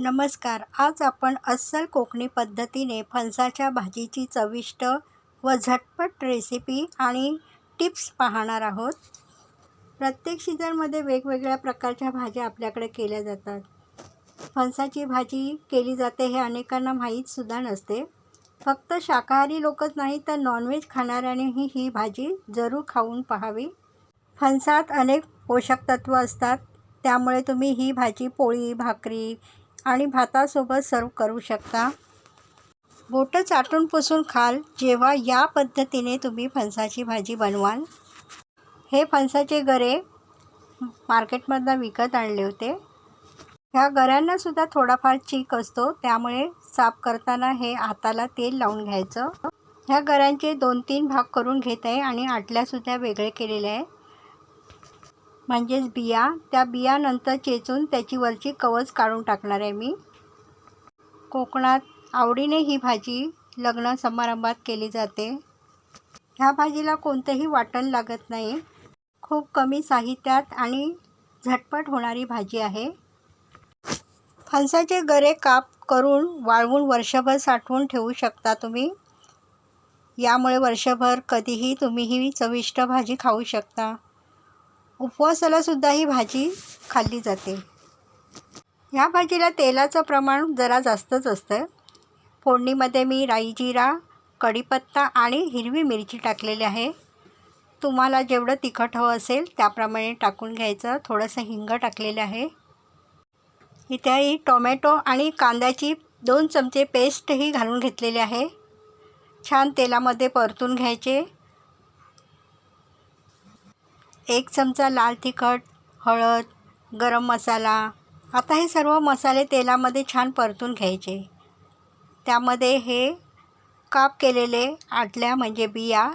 नमस्कार. आज आपण अस्सल कोकणी पद्धतीने फणसाच्या भाजीची चविष्ट व झटपट रेसिपी आणि टिप्स पाहणार आहोत. प्रत्येक सीझनमध्ये वेगवेगळ्या प्रकारच्या भाज्या आपल्याकडे केल्या जातात. फणसाची भाजी केली जाते हे अनेकांना माहीतसुद्धा नसते. फक्त शाकाहारी लोकच नाही तर नॉनव्हेज खाणाऱ्यांनीही ही भाजी जरूर खाऊन पाहावी. फणसात अनेक पोषक तत्व असतात. त्यामुळे तुम्ही ही भाजी पोळी भाकरी आणि भातासोबत सर्व करू शकता. बोटं चाटून पुसून खाल जेव्हा या पद्धतीने तुम्ही फणसाची भाजी बनवाल. हे फणसाचे गरे मार्केटमधनं विकत आणले होते. ह्या गऱ्यांनासुद्धा थोडाफार चीक असतो त्यामुळे साफ करताना हे हाताला तेल लावून घ्यायचं. ह्या गऱ्यांचे दोन तीन भाग करून घेत आहे आणि आटल्यासुद्धा वेगळे केलेले आहे. म्हणजेच बिया. त्या बियानंतर चेचून त्याची वरची कवच काढून टाकणार आहे मी. कोकणात आवडीने ही भाजी लग्न समारंभात केली जाते. ह्या भाजीला कोणतंही वाटण लागत नाही. खूप कमी साहित्यात आणि झटपट होणारी भाजी आहे. फणसाचे गरे काप करून वाळवून वर्षभर साठवून ठेवू शकता तुम्ही. यामुळे वर्षभर कधीही तुम्ही ही चविष्ट भाजी खाऊ शकता. उपवासालासुद्धा ही भाजी खाल्ली जाते. ह्या भाजीला तेलाचं प्रमाण जरा जास्तच असतं. फोडणीमध्ये मी राई जिरा कढीपत्ता आणि हिरवी मिरची टाकलेली आहे. तुम्हाला जेवढं तिखट हवं असेल त्याप्रमाणे टाकून घ्यायचं. थोडंसं हिंग टाकलेलं आहे. इथे टोमॅटो आणि कांद्याची दोन चमचे पेस्टही घालून घेतलेली आहे. छान तेलामध्ये परतून घ्यायचे. एक चमचा लाल तिखट हळद गरम मसाला. आता हे सर्व मसाले तेलामध्ये छान परतून घ्यायचे. त्यामध्ये हे काप केलेले आटल्या म्हणजे बिया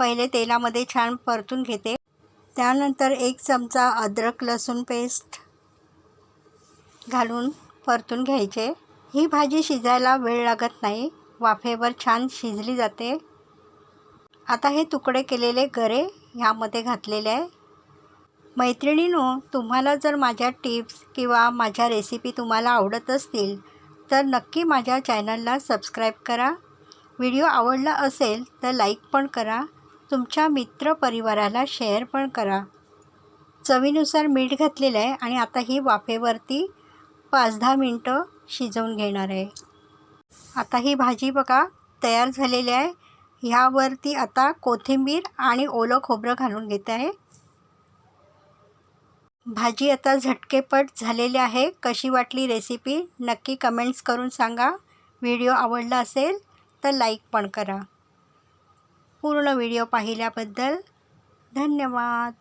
पहिले तेलामध्ये छान परतून घेते. त्यानंतर एक चमचा अद्रक लसूण पेस्ट घालून परतून घ्यायचे. ही भाजी शिजायला वेळ लागत नाही. वाफेवर छान शिजली जाते. आता हे तुकडे केलेले गरे ह्यामध्ये घातलेले आहे. मैत्रिणीनो तुम्हाला जर माझ्या टिप्स किंवा माझ्या रेसिपी तुम्हाला आवडत असतील तर नक्की माझ्या चॅनलला सबस्क्राईब करा. व्हिडिओ आवडला असेल तर लाईक पण करा. तुमच्या मित्रपरिवाराला शेअर पण करा. चवीनुसार मीठ घातलेलं आहे आणि आता ही वाफेवरती पाच दहा मिनटं शिजवून घेणार आहे. आता ही भाजी बघा तयार झालेली आहे. ह्यावरती आता कोथिंबीर आणि ओलं खोबरं घालून घेत आहे. भाजी आता झटकेपट झालेली आहे. कशी वाटली रेसिपी नक्की कमेंट्स करून सांगा. व्हिडिओ आवडला असेल तर लाईक पण करा. पूर्ण व्हिडिओ पाहिल्याबद्दल धन्यवाद.